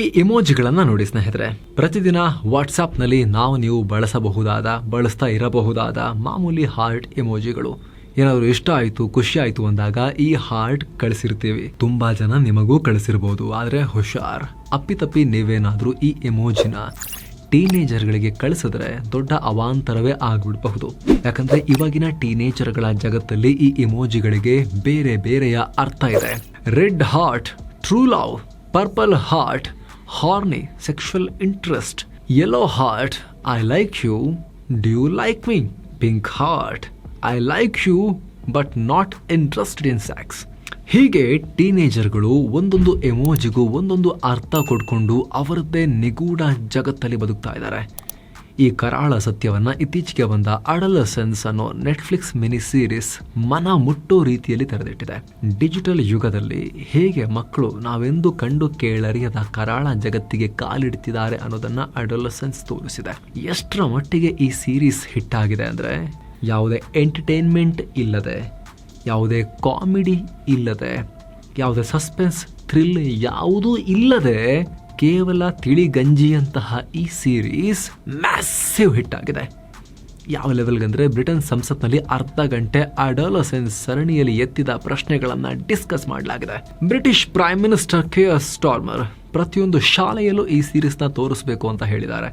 ಈ ಇಮೋಜಿಗಳನ್ನು ನೋಡಿ ಸ್ನೇಹಿತರೆ, ಪ್ರತಿದಿನ ವಾಟ್ಸಾಪ್ನಲ್ಲಿ ನಾವು ನೀವು ಬಳಸಬಹುದಾದ, ಬಳಸ್ತಾ ಇರಬಹುದಾದ ಮಾಮೂಲಿ ಹಾರ್ಟ್ ಇಮೋಜಿಗಳು ಏನಾದರೂ ಇಷ್ಟ ಆಯಿತು, ಖುಷಿ ಆಯಿತು ಅಂದಾಗ ಈ ಹಾರ್ಟ್ ಕಳಿಸಿರ್ತೀವಿ. ತುಂಬಾ ಜನ ನಿಮಗೂ ಕಳಿಸಿರ್ಬೋದು, ಆದರೆ ಹುಷಾರ್. ಅಪ್ಪಿತಪ್ಪಿ ನೀವೇನಾದರೂ ಈ ಎಮೋಜಿನ ಟೀನೇಜರ್ಗಳಿಗೆ ಕಳಿಸಿದ್ರೆ ದೊಡ್ಡ ಅವಾಂತರವೇ ಆಗ್ಬಿಡಬಹುದು. ಯಾಕಂದ್ರೆ ಇವಾಗಿನ ಟೀನೇಜರ್ಗಳ ಜಗತ್ತಲ್ಲಿ ಈ ಇಮೋಜಿಗಳಿಗೆ ಬೇರೆ ಬೇರೆಯ ಅರ್ಥ ಇದೆ. Red heart true love purple heart horny sexual interest yellow heart I like you do like me pink heart I like you but not interested in sex ಹೀಗೆ ಟೀನೇಜರ್ಗಳು ಒಂದೊಂದು ಎಮೋಜಿಗೂ ಒಂದೊಂದು ಅರ್ಥ ಕೊಡ್ಕೊಂಡು ಅವರದ್ದೇ ನಿಗೂಢ ಜಗತ್ತಲ್ಲಿ ಬದುಕ್ತಾ ಇದ್ದಾರೆ. ಈ ಕರಾಳ ಸತ್ಯವನ್ನ ಇತ್ತೀಚೆಗೆ ಬಂದ ಅಡಲಸೆನ್ಸ್ ಅನ್ನೋ ನೆಟ್ಫ್ಲಿಕ್ಸ್ ಮಿನಿ ಸೀರೀಸ್ ಮನ ಮುಟ್ಟೋ ರೀತಿಯಲ್ಲಿ ತೆರೆದಿಟ್ಟಿದೆ. ಡಿಜಿಟಲ್ ಯುಗದಲ್ಲಿ ಹೇಗೆ ಮಕ್ಕಳು ನಾವೆಂದು ಕಂಡು ಕೇಳರಿಯದ ಕರಾಳ ಜಗತ್ತಿಗೆ ಕಾಲಿಡ್ತಿದ್ದಾರೆ ಅನ್ನೋದನ್ನ ಅಡಲಸೆನ್ಸ್ ತೋರಿಸಿದೆ. ಎಷ್ಟರ ಮಟ್ಟಿಗೆ ಈ ಸೀರೀಸ್ ಹಿಟ್ ಆಗಿದೆ ಅಂದ್ರೆ ಯಾವುದೇ ಎಂಟರ್ಟೈನ್ಮೆಂಟ್ ಇಲ್ಲದೆ, ಯಾವುದೇ ಕಾಮಿಡಿ ಇಲ್ಲದೆ, ಯಾವುದೇ ಸಸ್ಪೆನ್ಸ್ ಥ್ರಿಲ್ ಯಾವುದೂ ಇಲ್ಲದೆ ಕೇವಲ ತಿಳಿಗಂಜಿಯಂತಹ ಈ ಸೀರೀಸ್ ಮ್ಯಾಸಿವ್ ಹಿಟ್ ಆಗಿದೆ. ಯಾವ ಅಂದರೆ ಬ್ರಿಟನ್ ಸಂಸತ್ನಲ್ಲಿ ಅರ್ಧ ಗಂಟೆ ಅಡೋಲಸೆನ್ಸ್ ಸರಣಿಯಲ್ಲಿ ಎತ್ತಿದ ಪ್ರಶ್ನೆಗಳನ್ನು ಡಿಸ್ಕಸ್ ಮಾಡಲಾಗಿದೆ. British prime minister Keir Starmer ಪ್ರತಿಯೊಂದು ಶಾಲೆಯಲ್ಲೂ ಈ ಸೀರೀಸ್ನ ತೋರಿಸಬೇಕು ಅಂತ ಹೇಳಿದ್ದಾರೆ.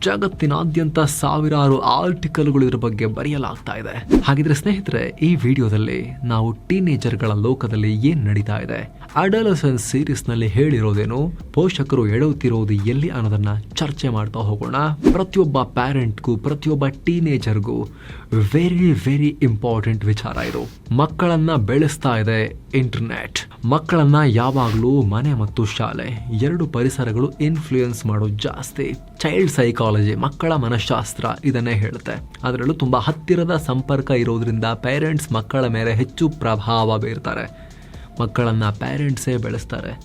ಜಗತ್ತಿನಾದ್ಯಂತ ಸಾವಿರಾರು ಆರ್ಟಿಕಲ್ಗಳು ಇದ್ರ ಬಗ್ಗೆ ಬರೆಯಲಾಗ್ತಾ ಇದೆ. ಹಾಗಿದ್ರೆ ಸ್ನೇಹಿತರೆ, ಈ ವಿಡಿಯೋದಲ್ಲಿ ನಾವು ಟೀನೇಜರ್ಗಳ ಲೋಕದಲ್ಲಿ ಏನ್ ನಡೀತಾ ಇದೆ? ಅಡಲಸನ್ ಸೀರೀಸ್ನಲ್ಲಿ ಹೇಳಿರೋದೇನು? ಪೋಷಕರು ಎಡವುತ್ತಿರೋದು ಎಲ್ಲಿ ಅನ್ನೋದನ್ನ ಚರ್ಚೆ ಮಾಡ್ತಾ ಹೋಗೋಣ. ಪ್ರತಿಯೊಬ್ಬ ಪ್ಯಾರೆಂಟ್ಗೂ ಪ್ರತಿಯೊಬ್ಬ ಟೀನೇಜರ್ಗೂ ವೆರಿ ವೆರಿ ಇಂಪಾರ್ಟೆಂಟ್ ವಿಚಾರ ಇದು. ಮಕ್ಕಳನ್ನ ಬೆಳೆಸ್ತಾ ಇದೆ ಇಂಟರ್ನೆಟ್ ಮಕ್ಕಳನ್ನ ಯಾವಾಗಲೂ ಮನೆ ಮತ್ತು ಶಾಲೆ, ಎರಡು ಪರಿಸರಗಳು ಇನ್ಫ್ಲೂಯೆನ್ಸ್ ಮಾಡೋದು ಜಾಸ್ತಿ. ಚೈಲ್ಡ್ ಸೈಕಾಲಜಿ ಮಕ್ಕಳ ಮನಃಶಾಸ್ತ್ರ ಇದನ್ನೇ ಹೇಳುತ್ತೆ. ಅದರಲ್ಲೂ ತುಂಬಾ ಹತ್ತಿರದ ಸಂಪರ್ಕ ಇರೋದ್ರಿಂದ ಪೇರೆಂಟ್ಸ್ ಮಕ್ಕಳ ಮೇಲೆ ಹೆಚ್ಚು ಪ್ರಭಾವ ಬೀರ್ತಾರೆ. ಮಕ್ಕಳನ್ನ ಪೇರೆಂಟ್ಸೇ ಬೆಳೆಸ್ತಾರೆ.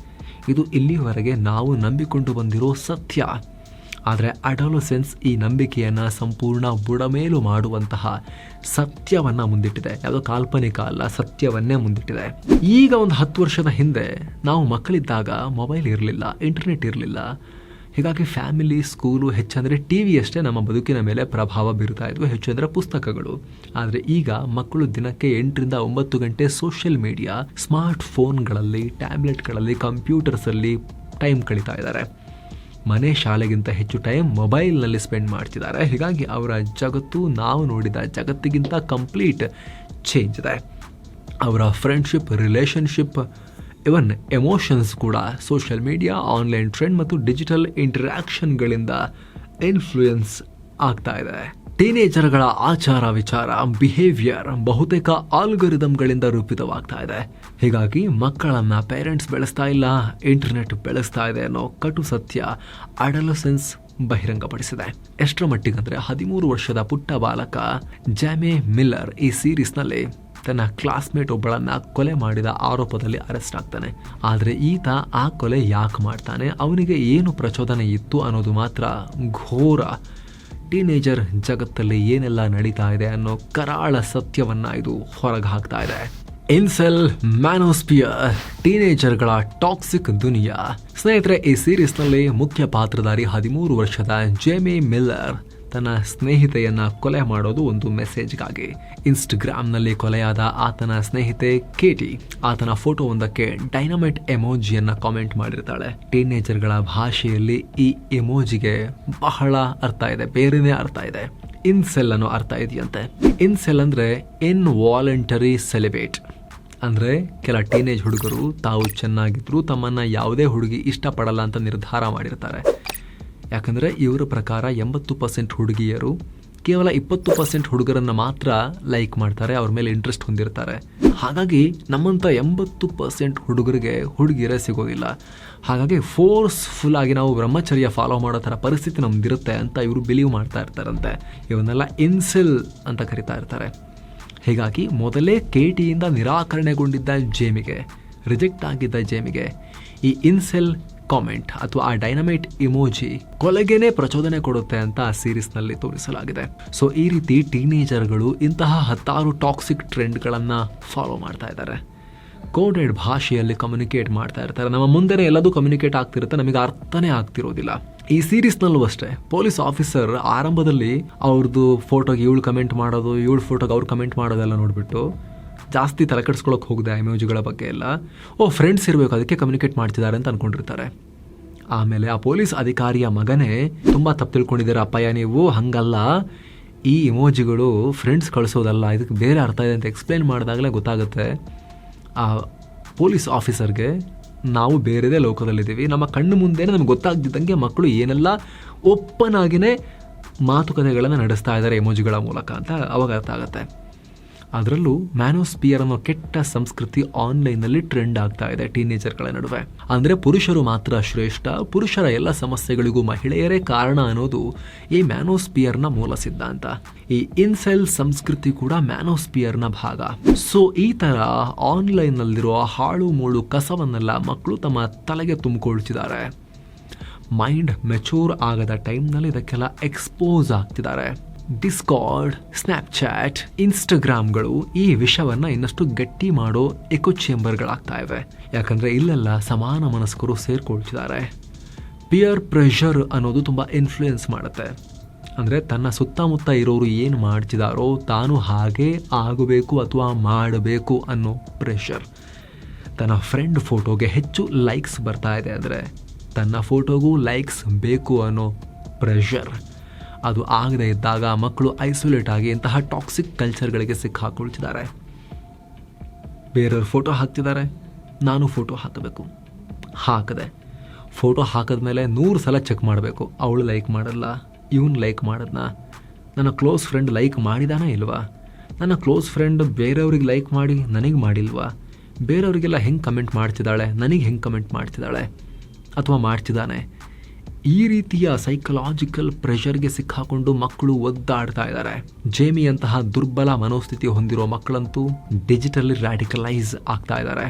ಇದು ಇಲ್ಲಿವರೆಗೆ ನಾವು ನಂಬಿಕೊಂಡು ಬಂದಿರೋ ಸತ್ಯ. ಆದರೆ ಅಡೋಲಸೆನ್ಸ್ ಈ ನಂಬಿಕೆಯನ್ನು ಸಂಪೂರ್ಣ ಬುಡಮೇಲು ಮಾಡುವಂತಹ ಸತ್ಯವನ್ನು ಮುಂದಿಟ್ಟಿದೆ. ಯಾವುದೋ ಕಾಲ್ಪನಿಕ ಅಲ್ಲ, ಸತ್ಯವನ್ನೇ ಮುಂದಿಟ್ಟಿದೆ. ಈಗ ಒಂದು ಹತ್ತು ವರ್ಷದ ಹಿಂದೆ ನಾವು ಮಕ್ಕಳಿದ್ದಾಗ ಮೊಬೈಲ್ ಇರಲಿಲ್ಲ ಇಂಟರ್ನೆಟ್ ಇರಲಿಲ್ಲ. ಹೀಗಾಗಿ ಫ್ಯಾಮಿಲಿ ಸ್ಕೂಲು ಹೆಚ್ಚಂದರೆ ಟಿ ವಿ ಅಷ್ಟೇ ನಮ್ಮ ಬದುಕಿನ ಮೇಲೆ ಪ್ರಭಾವ ಬೀರ್ತಾ ಇದ್ವು, ಹೆಚ್ಚು ಅಂದರೆ ಪುಸ್ತಕಗಳು. ಆದರೆ ಈಗ ಮಕ್ಕಳು ದಿನಕ್ಕೆ ಎಂಟರಿಂದ ಒಂಬತ್ತು ಗಂಟೆ ಸೋಷಿಯಲ್ ಮೀಡಿಯಾ ಸ್ಮಾರ್ಟ್ ಫೋನ್ಗಳಲ್ಲಿ ಟ್ಯಾಬ್ಲೆಟ್ಗಳಲ್ಲಿ ಕಂಪ್ಯೂಟರ್ಸಲ್ಲಿ ಟೈಮ್ ಕಳೀತಾ ಇದ್ದಾರೆ. ಮನೆ ಶಾಲೆಗಿಂತ ಹೆಚ್ಚು ಟೈಮ್ ಮೊಬೈಲ್ನಲ್ಲಿ ಸ್ಪೆಂಡ್ ಮಾಡ್ತಿದ್ದಾರೆ. ಹೀಗಾಗಿ ಅವರ ಜಗತ್ತು ನಾವು ನೋಡಿದ ಜಗತ್ತಿಗಿಂತ ಕಂಪ್ಲೀಟ್ ಚೇಂಜ್ ಇದೆ. ಅವರ ಫ್ರೆಂಡ್ಶಿಪ್ ರಿಲೇಷನ್ಶಿಪ್ ಇವನ್ ಎಮೋಷನ್ಸ್ ಕೂಡ ಸೋಷಿಯಲ್ ಮೀಡಿಯಾ ಆನ್ಲೈನ್ ಟ್ರೆಂಡ್ ಮತ್ತು ಡಿಜಿಟಲ್ ಇಂಟ್ರ್ಯಾಕ್ಷನ್ಗಳಿಂದ ಇನ್ಫ್ಲೂಯೆನ್ಸ್ ಆಗ್ತಾ ಇದೆ. ಟೀನೇಜರ್ಗಳ ಆಚಾರ ವಿಚಾರ ಬಿಹೇವಿಯರ್ ಬಹುತೇಕ ಆಲ್ಗರಿದಮ್ಗಳಿಂದ ರೂಪಿತವಾಗ್ತಾ ಇದೆ. ಹೀಗಾಗಿ ಮಕ್ಕಳನ್ನ ಪೇರೆಂಟ್ಸ್ ಬೆಳೆಸ್ತಾ ಇಲ್ಲ ಇಂಟರ್ನೆಟ್ ಬೆಳೆಸ್ತಾ ಇದೆ ಅನ್ನೋ ಕಟು ಸತ್ಯ ಅಡಲಸೆನ್ಸ್ ಬಹಿರಂಗಪಡಿಸಿದೆ. ಎಷ್ಟರ ಮಟ್ಟಿಗಂದ್ರೆ ಹದಿಮೂರು ವರ್ಷದ ಪುಟ್ಟ ಬಾಲಕ ಜಾಮೆ ಮಿಲ್ಲರ್ ಈ ಸೀರೀಸ್ನಲ್ಲಿ ತನ್ನ ಕ್ಲಾಸ್ಮೇಟ್ ಒಬ್ಬಳನ್ನ ಕೊಲೆ ಮಾಡಿದ ಆರೋಪದಲ್ಲಿ ಅರೆಸ್ಟ್ ಆಗ್ತಾನೆ. ಆದರೆ ಈತ ಆ ಕೊಲೆ ಯಾಕೆ ಮಾಡ್ತಾನೆ, ಅವನಿಗೆ ಏನು ಪ್ರಚೋದನೆ ಇತ್ತು ಅನ್ನೋದು ಮಾತ್ರ ಘೋರ ಟೀನೇಜರ್ ಜಗತ್ತಲ್ಲಿ ಏನೆಲ್ಲ ನಡೀತಾ ಇದೆ ಅನ್ನೋ ಕರಾಳ ಸತ್ಯವನ್ನ ಇದು ಹೊರಗೆ ಹಾಕ್ತಾ ಇದೆ. ಇನ್ಸೆಲ್, ಮ್ಯಾನೋಸ್ಪಿಯರ್, ಟೀನೇಜರ್ಗಳ ಟಾಕ್ಸಿಕ್ ದುನಿಯಾ. ಸ್ನೇಹಿತರೆ, ಈ ಸೀರೀಸ್ನಲ್ಲಿ ಮುಖ್ಯ ಪಾತ್ರಧಾರಿ ಹದಿಮೂರು ವರ್ಷದ ಜೇಮಿ ಮಿಲ್ಲರ್ ತನ್ನ ಸ್ನೇಹಿತೆಯನ್ನು ಕೊಲೆ ಮಾಡೋದು ಒಂದು ಮೆಸೇಜ್ಗಾಗಿ. ಇನ್ಸ್ಟಾಗ್ರಾಮ್ನಲ್ಲಿ ಕೊಲೆಯಾದ ಆತನ ಸ್ನೇಹಿತೆ ಕೇಟಿ ಆತನ ಫೋಟೋ ಒಂದಕ್ಕೆ ಡೈನಮೈಟ್ ಎಮೋಜಿಯನ್ನು ಕಾಮೆಂಟ್ ಮಾಡಿರ್ತಾಳೆ. ಟೀನೇಜರ್ಗಳ ಭಾಷೆಯಲ್ಲಿ ಈ ಎಮೋಜಿಗೆ ಬಹಳ ಅರ್ಥ ಇದೆ, ಬೇರೆನೇ ಅರ್ಥ ಇದೆ. ಇನ್ಸೆಲ್ ಅನ್ನೋ ಅರ್ಥ ಇದೆಯಂತೆ. ಇನ್ಸೆಲ್ ಅಂದ್ರೆ ಇನ್ ವಾಲಂಟರಿ ಸೆಲೆಬ್ರೇಟ್. ಅಂದ್ರೆ ಕೆಲ ಟೀನೇಜ್ ಹುಡುಗರು ತಾವು ಚೆನ್ನಾಗಿದ್ರು ತಮ್ಮನ್ನ ಯಾವುದೇ ಹುಡುಗಿ ಇಷ್ಟಪಡಲ್ಲ ಅಂತ ನಿರ್ಧಾರ ಮಾಡಿರ್ತಾರೆ. ಯಾಕಂದರೆ ಇವರ ಪ್ರಕಾರ ಎಂಬತ್ತು ಪರ್ಸೆಂಟ್ ಹುಡುಗಿಯರು ಕೇವಲ ಇಪ್ಪತ್ತು ಪರ್ಸೆಂಟ್ ಹುಡುಗರನ್ನು ಮಾತ್ರ ಲೈಕ್ ಮಾಡ್ತಾರೆ, ಅವ್ರ ಮೇಲೆ ಇಂಟ್ರೆಸ್ಟ್ ಹೊಂದಿರ್ತಾರೆ. ಹಾಗಾಗಿ ನಮ್ಮಂಥ ಎಂಬತ್ತು ಪರ್ಸೆಂಟ್ ಹುಡುಗರಿಗೆ ಹುಡುಗಿಯರೇ ಸಿಗೋದಿಲ್ಲ. ಹಾಗಾಗಿ ಫೋರ್ಸ್ಫುಲ್ ಆಗಿ ನಾವು ಬ್ರಹ್ಮಚರ್ಯ ಫಾಲೋ ಮಾಡೋ ಥರ ಪರಿಸ್ಥಿತಿ ನಮ್ದಿರುತ್ತೆ ಅಂತ ಇವರು ಬಿಲೀವ್ ಮಾಡ್ತಾ ಇರ್ತಾರಂತೆ. ಇವನ್ನೆಲ್ಲ ಇನ್ಸೆಲ್ ಅಂತ ಕರಿತಾ ಇರ್ತಾರೆ. ಹೀಗಾಗಿ ಮೊದಲೇ ಕೇಟಿಯಿಂದ ನಿರಾಕರಣೆಗೊಂಡಿದ್ದ ಜೇಮಿಗೆ ರಿಜೆಕ್ಟ್ ಆಗಿದ್ದ ಜೇಮಿಗೆ ಈ ಇನ್ಸೆಲ್ ಕಾಮೆಂಟ್ ಅಥವಾ ಆ ಡೈನಮೈಟ್ ಇಮೋಜಿ ಕೊಲೆಗೇನೆ ಪ್ರಚೋದನೆ ಕೊಡುತ್ತೆ ಅಂತ ಆ ಸೀರೀಸ್ನಲ್ಲಿ ತೋರಿಸಲಾಗಿದೆ. ಸೊ ಈ ರೀತಿ ಟೀನೇಜರ್ಗಳು ಇಂತಹ ಹತ್ತಾರು ಟಾಕ್ಸಿಕ್ ಟ್ರೆಂಡ್ಗಳನ್ನು ಫಾಲೋ ಮಾಡ್ತಾ ಇದ್ದಾರೆ. ಕೋಡೆಡ್ ಭಾಷೆಯಲ್ಲಿ ಕಮ್ಯುನಿಕೇಟ್ ಮಾಡ್ತಾ ಇರ್ತಾರೆ. ನಮ್ಮ ಮುಂದೆನೇ ಎಲ್ಲದೂ ಕಮ್ಯುನಿಕೇಟ್ ಆಗ್ತಿರುತ್ತೆ, ನಮಗೆ ಅರ್ಥನೇ ಆಗ್ತಿರೋದಿಲ್ಲ. ಈ ಸೀರೀಸ್ನಲ್ಲೂ ಅಷ್ಟೇ ಪೊಲೀಸ್ ಆಫೀಸರ್ ಆರಂಭದಲ್ಲಿ ಅವ್ರದ್ದು ಫೋಟೋಗೆ ಇವಳು ಕಮೆಂಟ್ ಮಾಡೋದು, ಇವಳು ಫೋಟೋಗೆ ಅವ್ರು ಕಮೆಂಟ್ ಮಾಡೋದೆಲ್ಲ ನೋಡಿಬಿಟ್ಟು ಜಾಸ್ತಿ ತಲೆ ಕೆಡಿಸ್ಕೊಳಕ್ಕೆ ಹೋಗಿದೆ ಇಮೇಜ್ಗಳ ಬಗ್ಗೆ ಎಲ್ಲ. ಓ ಫ್ರೆಂಡ್ಸ್ ಇರಬೇಕು, ಅದಕ್ಕೆ ಕಮ್ಯುನಿಕೇಟ್ ಮಾಡ್ತಿದ್ದಾರೆ ಅಂತ ಅನ್ಕೊಂಡಿರ್ತಾರೆ. ಆಮೇಲೆ ಆ ಪೊಲೀಸ್ ಅಧಿಕಾರಿಯ ಮಗನೇ ತುಂಬ ತಪ್ಪು ತಿಳ್ಕೊಂಡಿದ್ದಾರೆ ಅಪ್ಪಯ್ಯ ನೀವು? ಹಂಗಲ್ಲ. ಈ ಇಮೋಜಿಗಳು ಫ್ರೆಂಡ್ಸ್ ಕಳಿಸೋದಲ್ಲ, ಇದಕ್ಕೆ ಬೇರೆ ಅರ್ಥ ಇದೆ ಅಂತ ಎಕ್ಸ್ಪ್ಲೇನ್ ಮಾಡಿದಾಗಲೇ ಗೊತ್ತಾಗುತ್ತೆ. ಆ ಪೊಲೀಸ್ ಆಫೀಸರ್ಗೆ ನಾವು ಬೇರೆದೇ ಲೋಕದಲ್ಲಿದ್ದೀವಿ. ನಮ್ಮ ಕಣ್ಣು ಮುಂದೆನೇ ನಮ್ಗೆ ಗೊತ್ತಾಗ್ದಿದ್ದಂಗೆ ಮಕ್ಕಳು ಏನೆಲ್ಲ ಓಪನ್ ಆಗಿನೇ ಮಾತುಕತೆಗಳನ್ನು ನಡೆಸ್ತಾ ಇದ್ದಾರೆ ಎಮೋಜಿಗಳ ಮೂಲಕ ಅಂತ ಅವಾಗ ಅರ್ಥ ಆಗುತ್ತೆ. ಅದರಲ್ಲೂ ಮ್ಯಾನೋಸ್ಪಿಯರ್ ಅನ್ನೋ ಕೆಟ್ಟ ಸಂಸ್ಕೃತಿ ಆನ್ಲೈನ್ನಲ್ಲಿ ಟ್ರೆಂಡ್ ಆಗ್ತಾ ಇದೆ ಟೀನೇಜರ್ಗಳ ನಡುವೆ. ಅಂದರೆ ಪುರುಷರು ಮಾತ್ರ ಶ್ರೇಷ್ಠ, ಪುರುಷರ ಎಲ್ಲ ಸಮಸ್ಯೆಗಳಿಗೂ ಮಹಿಳೆಯರೇ ಕಾರಣ ಅನ್ನೋದು ಈ ಮ್ಯಾನೋಸ್ಪಿಯರ್ನ ಮೂಲ ಸಿದ್ಧಾಂತ. ಈ ಇನ್ಸೆಲ್ ಸಂಸ್ಕೃತಿ ಕೂಡ ಮ್ಯಾನೋಸ್ಪಿಯರ್ನ ಭಾಗ. ಸೊ ಈ ಥರ ಆನ್ಲೈನ್ನಲ್ಲಿರುವ ಹಾಳು ಮೂಳು ಕಸವನ್ನೆಲ್ಲ ಮಕ್ಕಳು ತಮ್ಮ ತಲೆಗೆ ತುಂಬಿಕೊಳ್ತಿದ್ದಾರೆ. ಮೈಂಡ್ ಮೆಚೂರ್ ಆಗದ ಟೈಮ್ನಲ್ಲಿ ಇದಕ್ಕೆಲ್ಲ ಎಕ್ಸ್ಪೋಸ್ ಆಗ್ತಿದ್ದಾರೆ. ಡಿಸ್ಕಾರ್ಡ್ ಸ್ನ್ಯಾಪ್ಚಾಟ್ ಇನ್ಸ್ಟಾಗ್ರಾಮ್ಗಳು ಈ ವಿಷಯವನ್ನು ಇನ್ನಷ್ಟು ಗಟ್ಟಿ ಮಾಡೋ ಎಕೋ ಚೇಂಬರ್ಗಳಾಗ್ತಾ ಇವೆ. ಯಾಕಂದರೆ ಇಲ್ಲೆಲ್ಲ ಸಮಾನ ಮನಸ್ಕರು ಸೇರಿಕೊಳ್ತಿದ್ದಾರೆ. ಪಿಯರ್ ಪ್ರೆಷರ್ ಅನ್ನೋದು ತುಂಬ ಇನ್ಫ್ಲೂಯೆನ್ಸ್ ಮಾಡುತ್ತೆ. ಅಂದರೆ ತನ್ನ ಸುತ್ತಮುತ್ತ ಇರೋರು ಏನು ಮಾಡ್ತಿದಾರೋ ತಾನು ಹಾಗೇ ಆಗಬೇಕು ಅಥವಾ ಮಾಡಬೇಕು ಅನ್ನೋ ಪ್ರೆಷರ್ ತನ್ನ ಫ್ರೆಂಡ್ ಫೋಟೋಗೆ ಹೆಚ್ಚು ಲೈಕ್ಸ್ ಬರ್ತಾ ಇದೆ ಅಂದರೆ ತನ್ನ ಫೋಟೋಗೂ ಲೈಕ್ಸ್ ಬೇಕು ಅನ್ನೋ ಪ್ರೆಷರ್ ಅದು ಆಗದೇ ಇದ್ದಾಗ ಮಕ್ಕಳು ಐಸೋಲೇಟ್ ಆಗಿ ಇಂತಹ ಟಾಕ್ಸಿಕ್ ಕಲ್ಚರ್ಗಳಿಗೆ ಸಿಕ್ಕಾಕೊಳ್ತಿದ್ದಾರೆ. ಬೇರೆಯವ್ರು ಫೋಟೋ ಹಾಕ್ತಿದ್ದಾರೆ, ನಾನು ಫೋಟೋ ಹಾಕಬೇಕು. ಹಾಕದೆ, ಫೋಟೋ ಹಾಕಿದ್ಮೇಲೆ ನೂರು ಸಲ ಚೆಕ್ ಮಾಡಬೇಕು. ಅವಳು ಲೈಕ್ ಮಾಡಲ್ಲ, ಇವನು ಲೈಕ್ ಮಾಡದ್ನ? ನನ್ನ ಕ್ಲೋಸ್ ಫ್ರೆಂಡ್ ಲೈಕ್ ಮಾಡಿದಾನ ಇಲ್ವಾ? ನನ್ನ ಕ್ಲೋಸ್ ಫ್ರೆಂಡ್ ಬೇರೆಯವ್ರಿಗೆ ಲೈಕ್ ಮಾಡಿ ನನಗೆ ಮಾಡಿಲ್ವಾ? ಬೇರೆಯವರಿಗೆಲ್ಲ ಹೆಂಗೆ ಕಮೆಂಟ್ ಮಾಡ್ತಿದ್ದಾಳೆ, ನನಗೆ ಹೆಂಗೆ ಕಮೆಂಟ್ ಮಾಡ್ತಿದ್ದಾಳೆ? ಅಥವಾ ಮಾಡ್ತಿದ್ದಾನೆ? ಈ ರೀತಿಯ ಸೈಕಲಾಜಿಕಲ್ ಪ್ರೆಷರ್ಗೆ ಸಿಕ್ಕಾಕೊಂಡು ಮಕ್ಕಳು ಒದ್ದಾಡ್ತಾ ಇದ್ದಾರೆ. ಜೇಮಿ ಅಂತಹ ದುರ್ಬಲ ಮನೋಸ್ಥಿತಿ ಹೊಂದಿರೋ ಮಕ್ಕಳಂತೂ ಡಿಜಿಟಲಿ ರ್ಯಾಡಿಕಲೈಸ್ ಆಗ್ತಾ ಇದ್ದಾರೆ.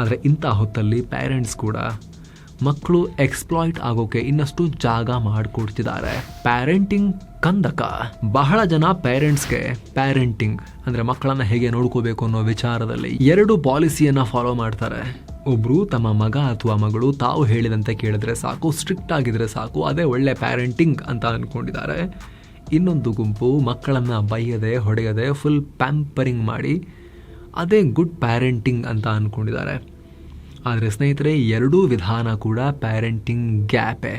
ಆದರೆ ಇಂಥ ಹೊತ್ತಲ್ಲಿ ಪೇರೆಂಟ್ಸ್ ಕೂಡ ಮಕ್ಕಳು ಎಕ್ಸ್ಪ್ಲಾಯ್ಟ್ ಆಗೋಕೆ ಇನ್ನಷ್ಟು ಜಾಗ ಮಾಡಿಕೊಡ್ತಿದ್ದಾರೆ. ಪ್ಯಾರೆಂಟಿಂಗ್ ಕಂದಕ. ಬಹಳ ಜನ ಪೇರೆಂಟ್ಸ್ಗೆ ಪ್ಯಾರೆಂಟಿಂಗ್ ಅಂದರೆ ಮಕ್ಕಳನ್ನ ಹೇಗೆ ನೋಡ್ಕೋಬೇಕು ಅನ್ನೋ ವಿಚಾರದಲ್ಲಿ ಎರಡು ಪಾಲಿಸಿಯನ್ನು ಫಾಲೋ ಮಾಡ್ತಾರೆ. ಒಬ್ರು ತಮ್ಮ ಮಗ ಅಥವಾ ಮಗಳು ತಾವು ಹೇಳಿದಂತೆ ಕೇಳಿದ್ರೆ ಸಾಕು ಸ್ಟ್ರಿಕ್ಟ್ ಆಗಿದ್ರೆ ಸಾಕು, ಅದೇ ಒಳ್ಳೆ ಪ್ಯಾರೆಂಟಿಂಗ್ ಅಂತ ಅಂದ್ಕೊಂಡಿದ್ದಾರೆ ಇನ್ನೊಂದು ಗುಂಪು ಮಕ್ಕಳನ್ನು ಬೈಯದೆ, ಹೊಡೆಯದೆ ಫುಲ್ ಪ್ಯಾಂಪರಿಂಗ್ ಮಾಡಿ ಅದೇ ಗುಡ್ ಪ್ಯಾರೆಂಟಿಂಗ್ ಅಂತ ಅಂದ್ಕೊಂಡಿದ್ದಾರೆ ಆದರೆ ಸ್ನೇಹಿತರೆ, ಎರಡೂ ವಿಧಾನ ಕೂಡ ಪ್ಯಾರೆಂಟಿಂಗ್ ಗ್ಯಾಪೇ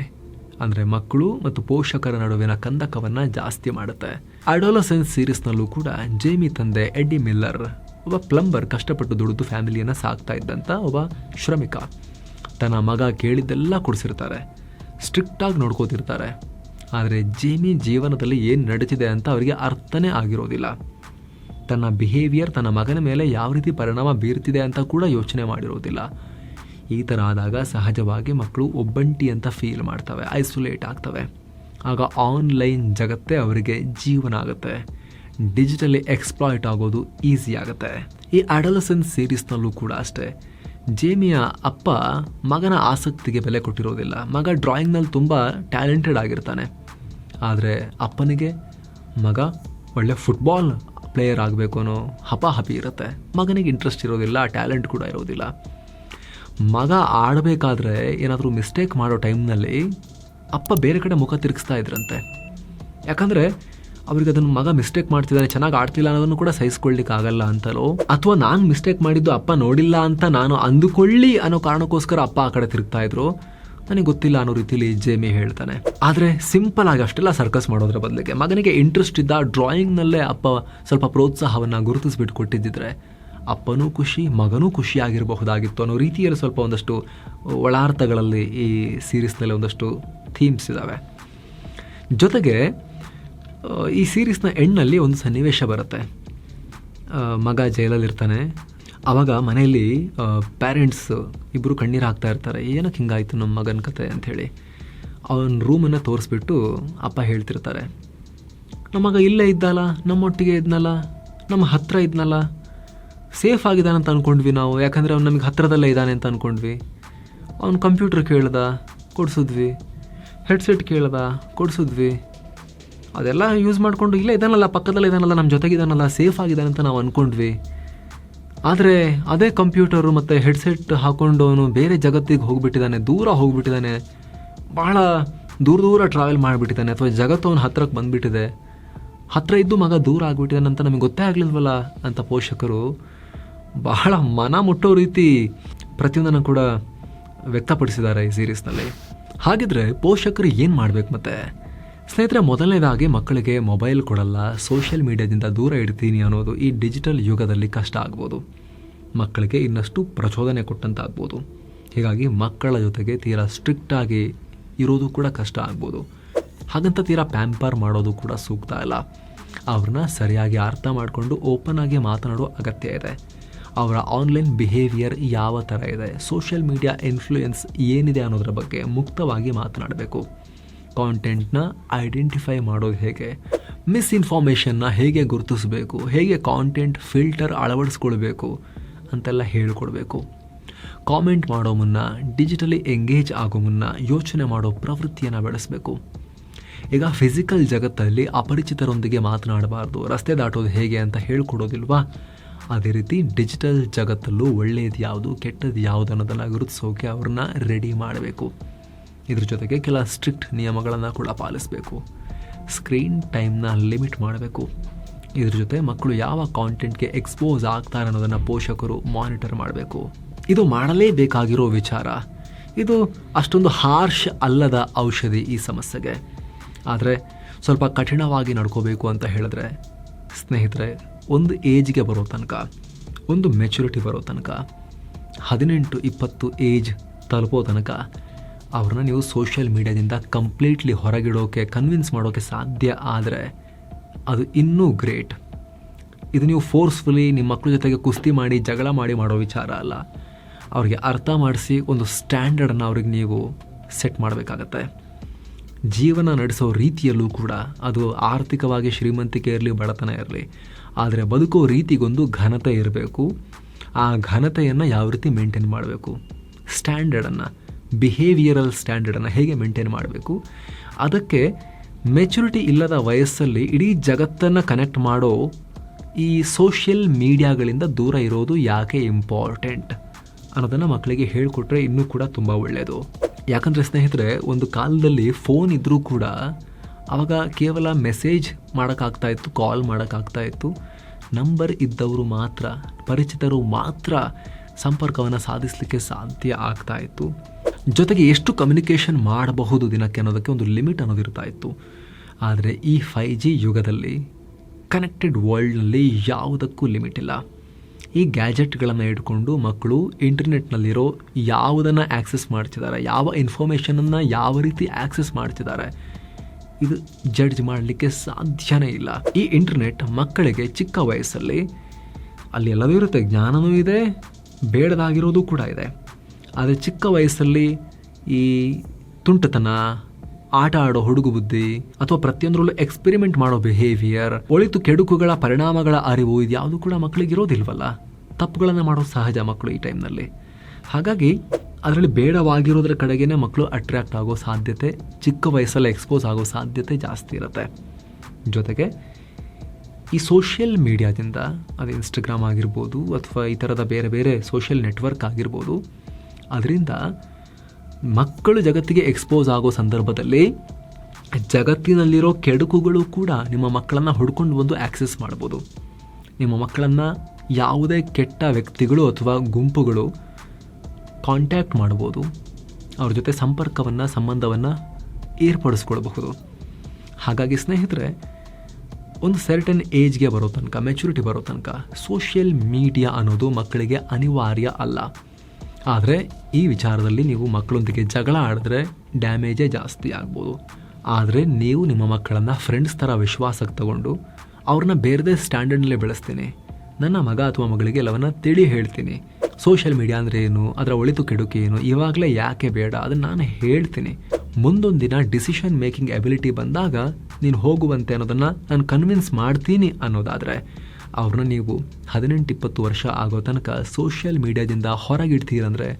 ಅಂದರೆ ಮಕ್ಕಳು ಮತ್ತು ಪೋಷಕರ ನಡುವಿನ ಕಂದಕವನ್ನು ಜಾಸ್ತಿ ಮಾಡುತ್ತೆ. ಅಡೋಲಸೆನ್ಸ್ ಸೀರೀಸ್ನಲ್ಲೂ ಕೂಡ ಜೇಮಿ ತಂದೆ ಎಡ್ಡಿ ಮಿಲ್ಲರ್ ಒಬ್ಬ ಪ್ಲಂಬರ್ ಕಷ್ಟಪಟ್ಟು ದುಡಿದು ಫ್ಯಾಮಿಲಿಯನ್ನು ಸಾಕ್ತಾ ಇದ್ದಂಥ ಒಬ್ಬ ಶ್ರಮಿಕ. ತನ್ನ ಮಗ ಕೇಳಿದ್ದೆಲ್ಲ ಕೊಡಿಸಿರ್ತಾರೆ. ಸ್ಟ್ರಿಕ್ಟಾಗಿ ನೋಡ್ಕೋತಿರ್ತಾರೆ. ಆದರೆ ಜೇಮಿ ಜೀವನದಲ್ಲಿ ಏನು ನಡೀತಿದೆ ಅಂತ ಅವರಿಗೆ ಅರ್ಥನೇ ಆಗಿರೋದಿಲ್ಲ. ತನ್ನ ಬಿಹೇವಿಯರ್ ತನ್ನ ಮಗನ ಮೇಲೆ ಯಾವ ರೀತಿ ಪರಿಣಾಮ ಬೀರ್ತಿದೆ ಅಂತ ಕೂಡ ಯೋಚನೆ ಮಾಡಿರೋದಿಲ್ಲ. ಈ ಥರ ಆದಾಗ ಸಹಜವಾಗಿ ಮಕ್ಕಳು ಒಬ್ಬಂಟಿ ಅಂತ ಫೀಲ್ ಮಾಡ್ತವೆ ಐಸೋಲೇಟ್ ಆಗ್ತವೆ. ಆಗ ಆನ್ಲೈನ್ ಜಗತ್ತೇ ಅವರಿಗೆ ಜೀವನ ಆಗುತ್ತೆ. ಡಿಜಿಟಲಿ ಎಕ್ಸ್ಪ್ಲಾಯ್ಟ್ ಆಗೋದು ಈಸಿ ಆಗುತ್ತೆ. ಈ ಅಡಲಸನ್ ಸೀರೀಸ್ನಲ್ಲೂ ಕೂಡ ಅಷ್ಟೇ. ಜೇಮಿಯ ಅಪ್ಪ ಮಗನ ಆಸಕ್ತಿಗೆ ಬೆಲೆ ಕೊಟ್ಟಿರೋದಿಲ್ಲ. ಮಗ ಡ್ರಾಯಿಂಗ್ನಲ್ಲಿ ತುಂಬ ಟ್ಯಾಲೆಂಟೆಡ್ ಆಗಿರ್ತಾನೆ. ಆದರೆ ಅಪ್ಪನಿಗೆ ಮಗ ಒಳ್ಳೆ ಫುಟ್ಬಾಲ್ ಪ್ಲೇಯರ್ ಆಗಬೇಕು ಅನ್ನೋ ಹಪಾಹಪಿ ಇರುತ್ತೆ. ಮಗನಿಗೆ ಇಂಟ್ರೆಸ್ಟ್ ಇರೋದಿಲ್ಲ ಟ್ಯಾಲೆಂಟ್ ಕೂಡ ಇರೋದಿಲ್ಲ. ಮಗ ಆಡಬೇಕಾದ್ರೆ ಏನಾದರೂ ಮಿಸ್ಟೇಕ್ ಮಾಡೋ ಟೈಮ್ನಲ್ಲಿ ಅಪ್ಪ ಬೇರೆ ಕಡೆ ಮುಖ ತಿರುಗಿಸ್ತಾ ಇದ್ರಂತೆ. ಯಾಕಂದರೆ ಅವ್ರಿಗೆ ಅದನ್ನ ಮಗ ಮಿಸ್ಟೇಕ್ ಮಾಡ್ತಿದ್ದಾನೆ, ಚೆನ್ನಾಗಿ ಆಡ್ತಿಲ್ಲ ಅನ್ನೋದನ್ನು ಕೂಡ ಸಹಿಸ್ಕೊಳ್ಲಿಕ್ಕೆ ಆಗಲ್ಲ ಅಂತಲೋ? ಅಥವಾ ನಾನು ಮಿಸ್ಟೇಕ್ ಮಾಡಿದ್ದು ಅಪ್ಪ ನೋಡಿಲ್ಲ ಅಂತ ನಾನು ಅಂದುಕೊಳ್ಳಿ ಅನ್ನೋ ಕಾರಣಕ್ಕೋಸ್ಕರ ಅಪ್ಪ ಆ ಕಡೆ ತಿರುಗ್ತಾ ಇದ್ರು? ನನಗೆ ಗೊತ್ತಿಲ್ಲ ಅನ್ನೋ ರೀತಿಲಿ ಜೇಮಿ ಹೇಳ್ತಾನೆ. ಆದರೆ ಸಿಂಪಲ್ ಆಗಿ ಅಷ್ಟೆಲ್ಲ ಸರ್ಕಸ್ ಮಾಡೋದ್ರ ಬದಲಿಗೆ ಮಗನಿಗೆ ಇಂಟ್ರೆಸ್ಟ್ ಇದ್ದ ಡ್ರಾಯಿಂಗ್ನಲ್ಲೇ ಅಪ್ಪ ಸ್ವಲ್ಪ ಪ್ರೋತ್ಸಾಹವನ್ನು ಗುರುತಿಸ್ಬಿಟ್ಟು ಕೊಟ್ಟಿದ್ದಿದ್ರೆ ಅಪ್ಪನೂ ಖುಷಿ, ಮಗನೂ ಖುಷಿಯಾಗಿರಬಹುದಾಗಿತ್ತು ಅನ್ನೋ ರೀತಿಯಲ್ಲಿ ಸ್ವಲ್ಪ ಒಂದಷ್ಟು ಒಳಾರ್ಥಗಳಲ್ಲಿ ಈ ಸೀರೀಸ್ನಲ್ಲಿ ಒಂದಷ್ಟು ಥೀಮ್ಸ್ ಇದ್ದಾವೆ ಜೊತೆಗೆ ಈ ಸೀರೀಸ್ನ ಎಂಡ್ನಲ್ಲಿ ಒಂದು ಸನ್ನಿವೇಶ ಬರುತ್ತೆ. ಮಗ ಜೈಲಲ್ಲಿರ್ತಾನೆ. ಆವಾಗ ಮನೆಯಲ್ಲಿ ಪ್ಯಾರೆಂಟ್ಸ್ ಇಬ್ಬರು ಕಣ್ಣೀರು ಹಾಕ್ತಾ ಇರ್ತಾರೆ. ಏನಕ್ಕೆ ಹಿಂಗಾಯಿತು ನಮ್ಮ ಮಗನ ಕತೆ ಅಂಥೇಳಿ. ಅವನ ರೂಮನ್ನು ತೋರಿಸ್ಬಿಟ್ಟು ಅಪ್ಪ ಹೇಳ್ತಿರ್ತಾರೆ. ನಮ್ಮ ಮಗ ಇಲ್ಲೇ ಇದ್ದಲ್ಲ ನಮ್ಮೊಟ್ಟಿಗೆ ಇದ್ನಲ್ಲ, ನಮ್ಮ ಹತ್ತಿರ ಇದ್ನಲ್ಲ. ಸೇಫ್ ಆಗಿದ್ದಾನೆ ಅಂತ ಅಂದ್ಕೊಂಡ್ವಿ ನಾವು. ಯಾಕಂದರೆ ಅವ್ನು ನಮಗೆ ಹತ್ತಿರದಲ್ಲೇ ಇದ್ದಾನೆ ಅಂತ ಅಂದ್ಕೊಂಡ್ವಿ ಅವ್ನು ಕಂಪ್ಯೂಟರ್ ಕೇಳ್ದ, ಕೊಡಿಸಿದ್ವಿ. ಹೆಡ್ಸೆಟ್ ಕೇಳ್ದ, ಕೊಡಿಸಿದ್ವಿ. ಅದೆಲ್ಲ ಯೂಸ್ ಮಾಡಿಕೊಂಡು ಇಲ್ಲೇ ಇದಾನಲ್ಲ ಪಕ್ಕದಲ್ಲೇ ಇದಾನಲ್ಲ ನಮ್ಮ ಜೊತೆಗಿದಾನಲ್ಲ ಸೇಫ್ ಆಗಿದ್ದಾನೆ ಅಂತ ನಾವು ಅಂದ್ಕೊಂಡ್ವಿ ಆದರೆ ಅದೇ ಕಂಪ್ಯೂಟರು ಮತ್ತು ಹೆಡ್ಸೆಟ್ ಹಾಕ್ಕೊಂಡು ಬೇರೆ ಜಗತ್ತಿಗೆ ಹೋಗಿಬಿಟ್ಟಿದ್ದಾನೆ ದೂರ ಹೋಗಿಬಿಟ್ಟಿದ್ದಾನೆ ಬಹಳ ದೂರ ದೂರ ಟ್ರಾವೆಲ್ ಮಾಡಿಬಿಟ್ಟಿದ್ದಾನೆ ಅಥವಾ ಜಗತ್ತು ಅವನ ಹತ್ರಕ್ಕೆ ಬಂದುಬಿಟ್ಟಿದೆ. ಹತ್ರ ಇದ್ದು ಮಗ ದೂರ ಆಗಿಬಿಟ್ಟಿದ್ದಾನೆ ಅಂತ ನಮಗೆ ಗೊತ್ತೇ ಆಗಲಿಲ್ವಲ್ಲ ಅಂತ ಪೋಷಕರು. ಬಹಳ ಮನ ಮುಟ್ಟೋ ರೀತಿ ಪ್ರತಿಯೊಂದನ್ನು ಕೂಡ ವ್ಯಕ್ತಪಡಿಸಿದ್ದಾರೆ ಈ ಸೀರೀಸ್ನಲ್ಲಿ ಹಾಗಿದ್ರೆ ಪೋಷಕರು ಏನು ಮಾಡಬೇಕು ಮತ್ತೆ? ಸ್ನೇಹಿತರೆ, ಮೊದಲನೇದಾಗಿ ಮಕ್ಕಳಿಗೆ ಮೊಬೈಲ್ ಕೊಡಲ್ಲ ಸೋಷಿಯಲ್ ಮೀಡಿಯಾದಿಂದ ದೂರ ಇಡ್ತೀನಿ ಅನ್ನೋದು ಈ ಡಿಜಿಟಲ್ ಯುಗದಲ್ಲಿ ಕಷ್ಟ ಆಗ್ಬೋದು. ಮಕ್ಕಳಿಗೆ ಇನ್ನಷ್ಟು ಪ್ರಚೋದನೆ ಕೊಟ್ಟಂತಾಗ್ಬೋದು. ಹೀಗಾಗಿ ಮಕ್ಕಳ ಜೊತೆಗೆ ತೀರಾ ಸ್ಟ್ರಿಕ್ಟಾಗಿ ಇರೋದು ಕೂಡ ಕಷ್ಟ ಆಗ್ಬೋದು. ಹಾಗಂತ ತೀರಾ ಪ್ಯಾಂಪರ್ ಮಾಡೋದು ಕೂಡ ಸೂಕ್ತ ಅಲ್ಲ ಅವ್ರನ್ನ ಸರಿಯಾಗಿ ಅರ್ಥ ಮಾಡಿಕೊಂಡು ಓಪನ್ ಆಗಿ ಮಾತನಾಡೋ ಅಗತ್ಯ ಇದೆ. ಅವರ ಆನ್ಲೈನ್ ಬಿಹೇವಿಯರ್ ಯಾವ ಥರ ಇದೆ ಸೋಷಿಯಲ್ ಮೀಡಿಯಾ ಇನ್ಫ್ಲೂಯೆನ್ಸ್ ಏನಿದೆ ಅನ್ನೋದ್ರ ಬಗ್ಗೆ ಮುಕ್ತವಾಗಿ ಮಾತನಾಡಬೇಕು. ಕಾಂಟೆಂಟ್ನ ಐಡೆಂಟಿಫೈ ಮಾಡೋದು ಹೇಗೆ? ಮಿಸ್ಇನ್ಫಾರ್ಮೇಷನ್ನ ಹೇಗೆ ಗುರುತಿಸಬೇಕು? ಹೇಗೆ ಕಾಂಟೆಂಟ್ ಫಿಲ್ಟರ್ ಅಳವಡಿಸ್ಕೊಳ್ಬೇಕು? ಅಂತೆಲ್ಲ ಹೇಳ್ಕೊಡ್ಬೇಕು. ಕಾಮೆಂಟ್ ಮಾಡೋ ಮುನ್ನ ಡಿಜಿಟಲಿ ಎಂಗೇಜ್ ಆಗೋ ಮುನ್ನ ಯೋಚನೆ ಮಾಡೋ ಪ್ರವೃತ್ತಿಯನ್ನು ಬೆಳೆಸಬೇಕು. ಈಗ ಫಿಸಿಕಲ್ ಜಗತ್ತಲ್ಲಿ ಅಪರಿಚಿತರೊಂದಿಗೆ ಮಾತನಾಡಬಾರ್ದು. ರಸ್ತೆ ದಾಟೋದು ಹೇಗೆ ಅಂತ ಹೇಳ್ಕೊಡೋದಿಲ್ವಾ? ಅದೇ ರೀತಿ ಡಿಜಿಟಲ್ ಜಗತ್ತಲ್ಲೂ ಒಳ್ಳೆಯದು ಯಾವುದು ಕೆಟ್ಟದ್ದು ಯಾವುದು ಅನ್ನೋದನ್ನು ಗುರುತಿಸೋಕೆ ಅವ್ರನ್ನ ರೆಡಿ ಮಾಡಬೇಕು. ಇದ್ರ ಜೊತೆಗೆ ಕೆಲ ಸ್ಟ್ರಿಕ್ಟ್ ನಿಯಮಗಳನ್ನು ಕೂಡ ಪಾಲಿಸಬೇಕು. ಸ್ಕ್ರೀನ್ ಟೈಮ್ನ ಲಿಮಿಟ್ ಮಾಡಬೇಕು. ಇದ್ರ ಜೊತೆ ಮಕ್ಕಳು ಯಾವ ಕಾಂಟೆಂಟ್ಗೆ ಎಕ್ಸ್ಪೋಸ್ ಆಗ್ತಾರೆ ಅನ್ನೋದನ್ನು ಪೋಷಕರು ಮಾನಿಟರ್ ಮಾಡಬೇಕು. ಇದು ಮಾಡಲೇಬೇಕಾಗಿರೋ ವಿಚಾರ. ಇದು ಅಷ್ಟೊಂದು ಹಾರ್ಷ್ ಅಲ್ಲದ ಔಷಧಿ ಈ ಸಮಸ್ಯೆಗೆ. ಆದರೆ ಸ್ವಲ್ಪ ಕಠಿಣವಾಗಿ ನಡ್ಕೋಬೇಕು ಅಂತ ಹೇಳಿದ್ರೆ, ಸ್ನೇಹಿತರೆ, ಒಂದು ಏಜ್ಗೆ ಬರೋ ತನಕ, ಒಂದು ಮೆಚುರಿಟಿ ಬರೋ ತನಕ, ಹದಿನೆಂಟು ಇಪ್ಪತ್ತು ಏಜ್ ತಲುಪೋ ತನಕ ಅವ್ರನ್ನ ನೀವು ಸೋಷಿಯಲ್ ಮೀಡಿಯಾದಿಂದ ಕಂಪ್ಲೀಟ್ಲಿ ಹೊರಗಿಡೋಕೆ ಕನ್ವಿನ್ಸ್ ಮಾಡೋಕ್ಕೆ ಸಾಧ್ಯ ಆದರೆ ಅದು ಇನ್ನೂ ಗ್ರೇಟ್ ಇದು ನೀವು ಫೋರ್ಸ್ಫುಲಿ ನಿಮ್ಮ ಮಕ್ಕಳ ಜೊತೆಗೆ ಕುಸ್ತಿ ಮಾಡಿ, ಜಗಳ ಮಾಡಿ ಮಾಡೋ ವಿಚಾರ ಅಲ್ಲ. ಅವ್ರಿಗೆ ಅರ್ಥ ಮಾಡಿಸಿ ಒಂದು ಸ್ಟ್ಯಾಂಡರ್ಡನ್ನು ಅವ್ರಿಗೆ ನೀವು ಸೆಟ್ ಮಾಡಬೇಕಾಗತ್ತೆ. ಜೀವನ ನಡೆಸೋ ರೀತಿಯಲ್ಲೂ ಕೂಡ ಅದು ಆರ್ಥಿಕವಾಗಿ ಶ್ರೀಮಂತಿಕೆ ಇರಲಿ, ಬಡತನ ಇರಲಿ, ಆದರೆ ಬದುಕೋ ರೀತಿಗೊಂದು ಘನತೆ ಇರಬೇಕು. ಆ ಘನತೆಯನ್ನು ಯಾವ ರೀತಿ ಮೇಂಟೈನ್ ಮಾಡಬೇಕು? ಸ್ಟ್ಯಾಂಡರ್ಡನ್ನು ಬಿಹೇವಿಯರಲ್ ಸ್ಟ್ಯಾಂಡರ್ಡನ್ನು ಹೇಗೆ ಮೇಂಟೈನ್ ಮಾಡಬೇಕು? ಅದಕ್ಕೆ ಮೆಚುರಿಟಿ ಇಲ್ಲದ ವಯಸ್ಸಲ್ಲಿ ಇಡೀ ಜಗತ್ತನ್ನು ಕನೆಕ್ಟ್ ಮಾಡೋ ಈ ಸೋಷಿಯಲ್ ಮೀಡಿಯಾಗಳಿಂದ ದೂರ ಇರೋದು ಯಾಕೆ ಇಂಪಾರ್ಟೆಂಟ್ ಅನ್ನೋದನ್ನು ಮಕ್ಕಳಿಗೆ ಹೇಳಿಕೊಟ್ರೆ ಇನ್ನೂ ಕೂಡ ತುಂಬ ಒಳ್ಳೆಯದು ಯಾಕಂದರೆ ಸ್ನೇಹಿತರೆ, ಒಂದು ಕಾಲದಲ್ಲಿ ಫೋನ್ ಇದ್ದರೂ ಕೂಡ ಆವಾಗ ಕೇವಲ ಮೆಸೇಜ್ ಮಾಡೋಕ್ಕಾಗ್ತಾ ಇತ್ತು ಕಾಲ್ ಮಾಡೋಕ್ಕಾಗ್ತಾ ಇತ್ತು. ನಂಬರ್ ಇದ್ದವರು ಮಾತ್ರ, ಪರಿಚಿತರು ಮಾತ್ರ ಸಂಪರ್ಕವನ್ನು ಸಾಧಿಸಲಿಕ್ಕೆ ಸಾಧ್ಯ ಆಗ್ತಾ ಇತ್ತು. ಜೊತೆಗೆ ಎಷ್ಟು ಕಮ್ಯುನಿಕೇಷನ್ ಮಾಡಬಹುದು ದಿನಕ್ಕೆ ಅನ್ನೋದಕ್ಕೆ ಒಂದು ಲಿಮಿಟ್ ಅನ್ನೋದಿರ್ತಾ ಇತ್ತು. ಆದರೆ ಈ ಫೈ ಜಿ ಯುಗದಲ್ಲಿ ಕನೆಕ್ಟೆಡ್ ವರ್ಲ್ಡ್ನಲ್ಲಿ ಯಾವುದಕ್ಕೂ ಲಿಮಿಟ್ ಇಲ್ಲ. ಈ ಗ್ಯಾಜೆಟ್ಗಳನ್ನು ಇಟ್ಕೊಂಡು ಮಕ್ಕಳು ಇಂಟರ್ನೆಟ್ನಲ್ಲಿರೋ ಯಾವುದನ್ನು ಆ್ಯಕ್ಸೆಸ್ ಮಾಡ್ತಿದ್ದಾರೆ, ಯಾವ ಇನ್ಫಾರ್ಮೇಷನನ್ನು ಯಾವ ರೀತಿ ಆ್ಯಕ್ಸೆಸ್ ಮಾಡ್ತಿದ್ದಾರೆ, ಇದು ಜಡ್ಜ್ ಮಾಡಲಿಕ್ಕೆ ಸಾಧ್ಯನೇ ಇಲ್ಲ. ಈ ಇಂಟರ್ನೆಟ್ ಮಕ್ಕಳಿಗೆ ಚಿಕ್ಕ ವಯಸ್ಸಲ್ಲಿ ಅಲ್ಲಿ ಎಲ್ಲವೂ ಇರುತ್ತೆ ಜ್ಞಾನವೂ ಇದೆ, ಬೇಡದಾಗಿರೋದು ಕೂಡ ಇದೆ. ಆದರೆ ಚಿಕ್ಕ ವಯಸ್ಸಲ್ಲಿ ಈ ತುಂಟತನ, ಆಟ ಆಡೋ ಹುಡುಗು ಬುದ್ಧಿ ಅಥವಾ ಪ್ರತಿಯೊಂದರಲ್ಲೂ ಎಕ್ಸ್ಪೆರಿಮೆಂಟ್ ಮಾಡೋ ಬಿಹೇವಿಯರ್ ಒಳಿತು ಕೆಡುಕುಗಳ ಪರಿಣಾಮಗಳ ಅರಿವು ಇದು ಯಾವುದು ಕೂಡ ಮಕ್ಕಳಿಗೆ ಇರೋದಿಲ್ವಲ್ಲ? ತಪ್ಪುಗಳನ್ನು ಮಾಡೋ ಸಹಜ ಮಕ್ಕಳು ಈ ಟೈಮ್ನಲ್ಲಿ ಹಾಗಾಗಿ ಅದರಲ್ಲಿ ಬೇಡವಾಗಿರೋದ್ರ ಕಡೆಗೇನೆ ಮಕ್ಕಳು ಅಟ್ರಾಕ್ಟ್ ಆಗೋ ಸಾಧ್ಯತೆ, ಚಿಕ್ಕ ವಯಸ್ಸಲ್ಲಿ ಎಕ್ಸ್ಪೋಸ್ ಆಗೋ ಸಾಧ್ಯತೆ ಜಾಸ್ತಿ ಇರುತ್ತೆ. ಜೊತೆಗೆ ಈ ಸೋಷಿಯಲ್ ಮೀಡಿಯಾದಿಂದ ಅದು ಇನ್ಸ್ಟಾಗ್ರಾಮ್ ಆಗಿರ್ಬೋದು ಅಥವಾ ಈ ಥರದ ಬೇರೆ ಬೇರೆ ಸೋಷಿಯಲ್ ನೆಟ್ವರ್ಕ್ ಆಗಿರ್ಬೋದು ಅದರಿಂದ ಮಕ್ಕಳು ಜಗತ್ತಿಗೆ ಎಕ್ಸ್ಪೋಸ್ ಆಗೋ ಸಂದರ್ಭದಲ್ಲಿ ಜಗತ್ತಿನಲ್ಲಿರೋ ಕೆಡುಕುಗಳು ಕೂಡ ನಿಮ್ಮ ಮಕ್ಕಳನ್ನು ಹುಡ್ಕೊಂಡು ಬಂದು ಆಕ್ಸೆಸ್ ಮಾಡ್ಬೋದು. ನಿಮ್ಮ ಮಕ್ಕಳನ್ನು ಯಾವುದೇ ಕೆಟ್ಟ ವ್ಯಕ್ತಿಗಳು ಅಥವಾ ಗುಂಪುಗಳು ಕಾಂಟ್ಯಾಕ್ಟ್ ಮಾಡ್ಬೋದು. ಅವ್ರ ಜೊತೆ ಸಂಪರ್ಕವನ್ನು, ಸಂಬಂಧವನ್ನು ಏರ್ಪಡಿಸ್ಕೊಳ್ಬಹುದು. ಹಾಗಾಗಿ ಸ್ನೇಹಿತರೆ, ಒಂದು ಸರ್ಟನ್ ಏಜ್ಗೆ ಬರೋ ತನಕ ಮೆಚುರಿಟಿ ಬರೋ ತನಕ ಸೋಷಿಯಲ್ ಮೀಡಿಯಾ ಅನ್ನೋದು ಮಕ್ಕಳಿಗೆ ಅನಿವಾರ್ಯ ಅಲ್ಲ. ಆದರೆ ಈ ವಿಚಾರದಲ್ಲಿ ನೀವು ಮಕ್ಕಳೊಂದಿಗೆ ಜಗಳ ಆಡಿದ್ರೆ ಡ್ಯಾಮೇಜೇ ಜಾಸ್ತಿ ಆಗ್ಬೋದು. ಆದರೆ ನೀವು ನಿಮ್ಮ ಮಕ್ಕಳನ್ನು ಫ್ರೆಂಡ್ಸ್ ಥರ ವಿಶ್ವಾಸಕ್ಕೆ ತಗೊಂಡು ಅವ್ರನ್ನ ಬೇರೆದೇ ಸ್ಟ್ಯಾಂಡರ್ಡ್ನಲ್ಲೇ ಬೆಳೆಸ್ತೀನಿ. ನನ್ನ ಮಗ ಅಥವಾ ಮಗಳಿಗೆ ಎಲ್ಲವನ್ನ ತಿಳಿ ಹೇಳ್ತೀನಿ. ಸೋಷಿಯಲ್ ಮೀಡಿಯಾ ಅಂದರೆ ಏನು? ಅದರ ಒಳಿತು ಕೆಡುಕು ಏನು? ಇವಾಗಲೇ ಯಾಕೆ ಬೇಡ? ಅದನ್ನು ನಾನು ಹೇಳ್ತೀನಿ. ಮುಂದೊಂದು ದಿನ ಡಿಸಿಷನ್ ಮೇಕಿಂಗ್ ಎಬಿಲಿಟಿ ಬಂದಾಗ ನೀನು ಹೋಗುವಂತೆ ಅನ್ನೋದನ್ನು ನಾನು ಕನ್ವಿನ್ಸ್ ಮಾಡ್ತೀನಿ ಅನ್ನೋದಾದರೆ ಅವ್ರನ್ನ ನೀವು ಹದಿನೆಂಟು ಇಪ್ಪತ್ತು ವರ್ಷ ಆಗೋ ತನಕ ಸೋಷಿಯಲ್ ಮೀಡಿಯಾದಿಂದ ಹೊರಗಿಡ್ತೀರಂದರೆ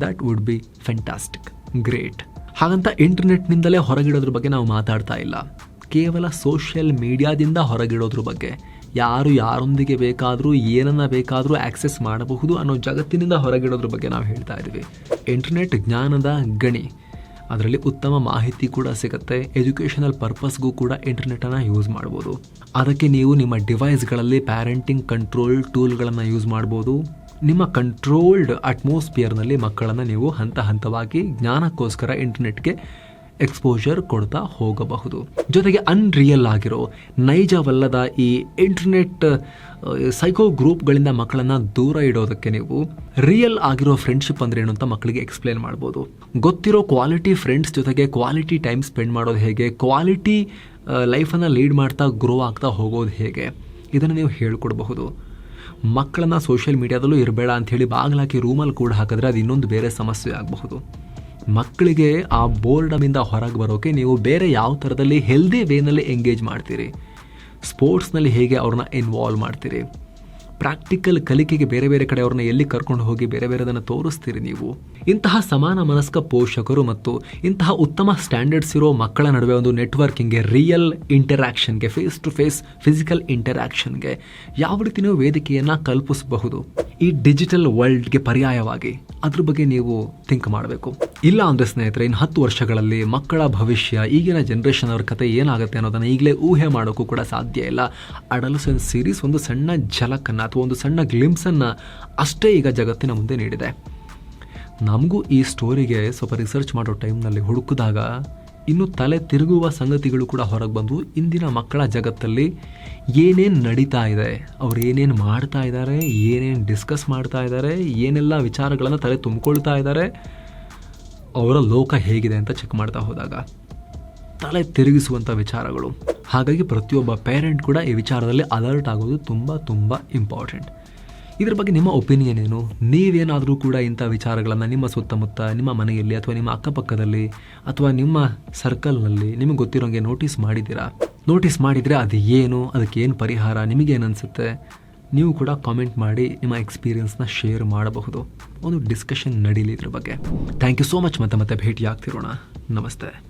that would be fantastic great ಹಾಗಂತ ಇಂಟರ್ನೆಟ್ನಿಂದಲೇ ಹೊರಗಿಡೋದ್ರ ಬಗ್ಗೆ ನಾವು ಮಾತಾಡ್ತಾ ಇಲ್ಲ. ಕೇವಲ ಸೋಷಿಯಲ್ ಮೀಡಿಯಾದಿಂದ ಹೊರಗಿಡೋದ್ರ ಬಗ್ಗೆ. ಯಾರು ಯಾರೊಂದಿಗೆ ಬೇಕಾದರೂ, ಏನನ್ನ ಬೇಕಾದರೂ ಆಕ್ಸೆಸ್ ಮಾಡಬಹುದು ಅನ್ನೋ ಜಗತ್ತಿನಿಂದ ಹೊರಗಿಡೋದ್ರ ಬಗ್ಗೆ ನಾವು ಹೇಳ್ತಾ ಇದ್ದೀವಿ. ಇಂಟರ್ನೆಟ್ ಜ್ಞಾನದ ಗಣಿ. ಅದರಲ್ಲಿ ಉತ್ತಮ ಮಾಹಿತಿ ಕೂಡ ಸಿಗುತ್ತೆ ಎಜುಕೇಷನಲ್ ಪರ್ಪಸ್ಗೂ ಕೂಡ ಇಂಟರ್ನೆಟನ್ನು ಯೂಸ್ ಮಾಡ್ಬೋದು. ಅದಕ್ಕೆ ನೀವು ನಿಮ್ಮ ಡಿವೈಸ್ಗಳಲ್ಲಿ ಪ್ಯಾರೆಂಟಿಂಗ್ ಕಂಟ್ರೋಲ್ ಟೂಲ್ಗಳನ್ನು ಯೂಸ್ ಮಾಡ್ಬೋದು. ನಿಮ್ಮ ಕಂಟ್ರೋಲ್ಡ್ ಅಟ್ಮಾಸ್ಫಿಯರ್ನಲ್ಲಿ ಮಕ್ಕಳನ್ನು ನೀವು ಹಂತ ಹಂತವಾಗಿ ಜ್ಞಾನಕ್ಕೋಸ್ಕರ ಇಂಟರ್ನೆಟ್ಗೆ ಎಕ್ಸ್ಪೋಜರ್ ಕೊಡ್ತಾ ಹೋಗಬಹುದು. ಜೊತೆಗೆ ಅನ್ರಿಯಲ್ ಆಗಿರೋ, ನೈಜವಲ್ಲದ ಈ ಇಂಟರ್ನೆಟ್ ಸೈಕೋ ಗ್ರೂಪ್ಗಳಿಂದ ಮಕ್ಕಳನ್ನ ದೂರ ಇಡೋದಕ್ಕೆ ನೀವು ರಿಯಲ್ ಆಗಿರೋ ಫ್ರೆಂಡ್ಶಿಪ್ ಅಂದ್ರೆ ಏನು ಅಂತ ಮಕ್ಕಳಿಗೆ ಎಕ್ಸ್ಪ್ಲೇನ್ ಮಾಡ್ಬೋದು. ಗೊತ್ತಿರೋ ಕ್ವಾಲಿಟಿ ಫ್ರೆಂಡ್ಸ್ ಜೊತೆಗೆ ಕ್ವಾಲಿಟಿ ಟೈಮ್ ಸ್ಪೆಂಡ್ ಮಾಡೋದು ಹೇಗೆ ಕ್ವಾಲಿಟಿ ಲೈಫನ್ನು ಲೀಡ್ ಮಾಡ್ತಾ ಗ್ರೋ ಆಗ್ತಾ ಹೋಗೋದು ಹೇಗೆ, ಇದನ್ನು ನೀವು ಹೇಳ್ಕೊಡ್ಬಹುದು. ಮಕ್ಕಳನ್ನ ಸೋಷಿಯಲ್ ಮೀಡಿಯಾದಲ್ಲೂ ಇರಬೇಡ ಅಂತ ಹೇಳಿ ಬಾಗಿಲಾಕಿ ರೂಮಲ್ಲಿ ಕೂಡ ಹಾಕಿದ್ರೆ ಅದು ಇನ್ನೊಂದು ಬೇರೆ ಸಮಸ್ಯೆ ಆಗಬಹುದು. ಮಕ್ಕಳಿಗೆ ಆ ಬೋರ್ಡಮಿಂದ ಹೊರಗೆ ಬರೋಕೆ ನೀವು ಬೇರೆ ಯಾವ ಥರದಲ್ಲಿ ಹೆಲ್ದಿ ವೇನಲ್ಲಿ ಎಂಗೇಜ್ ಮಾಡ್ತೀರಿ? ಸ್ಪೋರ್ಟ್ಸ್ನಲ್ಲಿ ಹೇಗೆ ಅವ್ರನ್ನ ಇನ್ವಾಲ್ವ್ ಮಾಡ್ತೀರಿ? ಪ್ರಾಕ್ಟಿಕಲ್ ಕಲಿಕೆಗೆ ಬೇರೆ ಬೇರೆ ಕಡೆ ಅವ್ರನ್ನ ಎಲ್ಲಿ ಕರ್ಕೊಂಡು ಹೋಗಿ ಬೇರೆ ಬೇರೆದನ್ನು ತೋರಿಸ್ತೀರಿ ನೀವು? ಇಂತಹ ಸಮಾನ ಮನಸ್ಕ ಪೋಷಕರು ಮತ್ತು ಇಂತಹ ಉತ್ತಮ ಸ್ಟ್ಯಾಂಡರ್ಡ್ಸ್ ಇರೋ ಮಕ್ಕಳ ನಡುವೆ ಒಂದು ನೆಟ್ವರ್ಕಿಂಗ್ಗೆ ರಿಯಲ್ ಇಂಟರಾಕ್ಷನ್ಗೆ ಫೇಸ್ ಟು ಫೇಸ್ ಫಿಸಿಕಲ್ ಇಂಟರಾಕ್ಷನ್ಗೆ ಯಾವ ರೀತಿ ನೀವು ವೇದಿಕೆಯನ್ನು ಕಲ್ಪಿಸಬಹುದು? ಈ ಡಿಜಿಟಲ್ ವರ್ಲ್ಡ್ಗೆ ಪರ್ಯಾಯವಾಗಿ ಅದ್ರ ಬಗ್ಗೆ ನೀವು ಥಿಂಕ್ ಮಾಡಬೇಕು. ಇಲ್ಲ ಅಂದರೆ ಸ್ನೇಹಿತರೆ ಇನ್ನು ಹತ್ತು ವರ್ಷಗಳಲ್ಲಿ ಮಕ್ಕಳ ಭವಿಷ್ಯ, ಈಗಿನ ಜನ್ರೇಷನ್ ಅವ್ರ ಕತೆ ಏನಾಗುತ್ತೆ ಅನ್ನೋದನ್ನು ಈಗಲೇ ಊಹೆ ಮಾಡೋಕ್ಕೂ ಕೂಡ ಸಾಧ್ಯ ಇಲ್ಲ. ಅಡಲ್ಸನ್ ಸೀರೀಸ್ ಒಂದು ಸಣ್ಣ ಝಲಕನ್ನು ಅಥವಾ ಒಂದು ಸಣ್ಣ ಗ್ಲಿಮ್ಸನ್ನು ಅಷ್ಟೇ ಈಗ ಜಗತ್ತಿನ ಮುಂದೆ ನೀಡಿದೆ. ನಮಗೂ ಈ ಸ್ಟೋರಿಗೆ ಸ್ವಲ್ಪ ರಿಸರ್ಚ್ ಮಾಡೋ ಟೈಮ್ನಲ್ಲಿ ಹುಡುಕಿದಾಗ ಇನ್ನು ತಲೆ ತಿರುಗುವ ಸಂಗತಿಗಳು ಕೂಡ ಹೊರಗೆ ಬಂದು ಇಂದಿನ ಮಕ್ಕಳ ಜಗತ್ತಲ್ಲಿ ಏನೇನು ನಡೀತಾ ಇದೆ, ಅವ್ರು ಏನೇನು ಮಾಡ್ತಾ ಇದ್ದಾರೆ ಏನೇನು ಡಿಸ್ಕಸ್ ಮಾಡ್ತಾ ಇದ್ದಾರೆ ಏನೆಲ್ಲ ವಿಚಾರಗಳನ್ನು ತಲೆ ತುಂಬಿಕೊಳ್ತಾ ಇದ್ದಾರೆ ಅವರ ಲೋಕ ಹೇಗಿದೆ ಅಂತ ಚೆಕ್ ಮಾಡ್ತಾ ಹೋದಾಗ ತಲೆ ತಿರುಗಿಸುವಂಥ ವಿಚಾರಗಳು. ಹಾಗಾಗಿ ಪ್ರತಿಯೊಬ್ಬ ಪೇರೆಂಟ್ ಕೂಡ ಈ ವಿಚಾರದಲ್ಲಿ ಅಲರ್ಟ್ ಆಗೋದು ತುಂಬ ತುಂಬ ಇಂಪಾರ್ಟೆಂಟ್ ಇದ್ರ ಬಗ್ಗೆ ನಿಮ್ಮ ಒಪಿನಿಯನ್ ಏನು? ನೀವೇನಾದರೂ ಕೂಡ ಇಂಥ ವಿಚಾರಗಳನ್ನು ನಿಮ್ಮ ಸುತ್ತಮುತ್ತ, ನಿಮ್ಮ ಮನೆಯಲ್ಲಿ ಅಥವಾ ನಿಮ್ಮ ಅಕ್ಕಪಕ್ಕದಲ್ಲಿ ಅಥವಾ ನಿಮ್ಮ ಸರ್ಕಲ್ನಲ್ಲಿ ನಿಮಗೆ ಗೊತ್ತಿರೋಂಗೆ ನೋಟಿಸ್ ಮಾಡಿದ್ದೀರಾ? ನೋಟಿಸ್ ಮಾಡಿದರೆ ಅದು ಏನು? ಅದಕ್ಕೆ ಏನು ಪರಿಹಾರ? ನಿಮಗೇನು ಅನಿಸುತ್ತೆ? ನೀವು ಕೂಡ ಕಾಮೆಂಟ್ ಮಾಡಿ ನಿಮ್ಮ ಎಕ್ಸ್ಪೀರಿಯನ್ಸ್ನ ಶೇರ್ ಮಾಡಬಹುದು. ಒಂದು ಡಿಸ್ಕಷನ್ ನಡೀಲಿ ಇದ್ರ ಬಗ್ಗೆ. ಥ್ಯಾಂಕ್ ಯು ಸೋ ಮಚ್ ಮತ್ತೆ ಮತ್ತೆ ಭೇಟಿ ಆಗ್ತಿರೋಣ ನಮಸ್ತೆ.